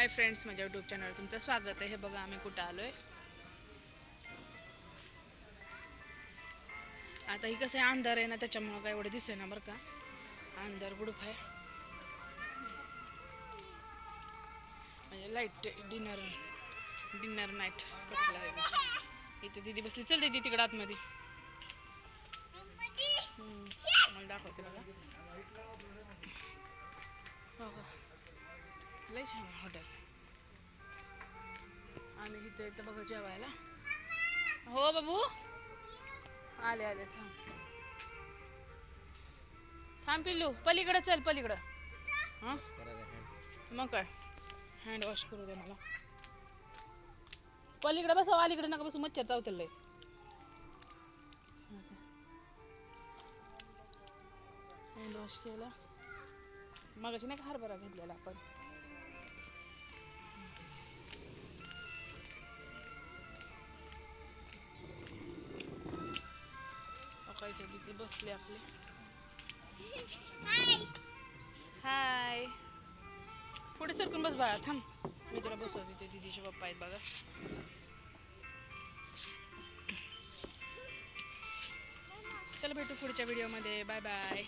Hi friends माझ्या YouTube चॅनलवर तुमचं स्वागत आहे. हे बघा आम्ही कुठं आलो आहे आता ही कसं आहे अंधार आहे ना त्याच्यामुळं काय एवढं दिसे ना बरं का. अंधार गुडूप आहे. म्हणजे लाइट डिनर डिनर नाईट बसला आहे इथे दिदी बसली. चल दिदी तिकडं आतमध्ये. मला दाखवते बघा. लय छान आहे हॉटेल. आम्ही इथं इथं बघा जेवायला. हो बाबू? आले आले थांब. थांब पिल्लू पलीकडं चल पलीकडं. हां? मग काय? हँड वॉश करू दे मला. पलीकडे बसव अलीकडे नका बसू मच्छर चावतलंय हँड वॉश केला. मगाशी नाही का हरभरा घेतलेला आपण? अकायच्या तिथे बसले आपले. हाय पुढे सरकून बस बाळा थांब. मी तुला बसवते ते दिदीचे पप्पा आहेत बघा. चला भेटू पुढच्या व्हिडिओमध्ये बाय बाय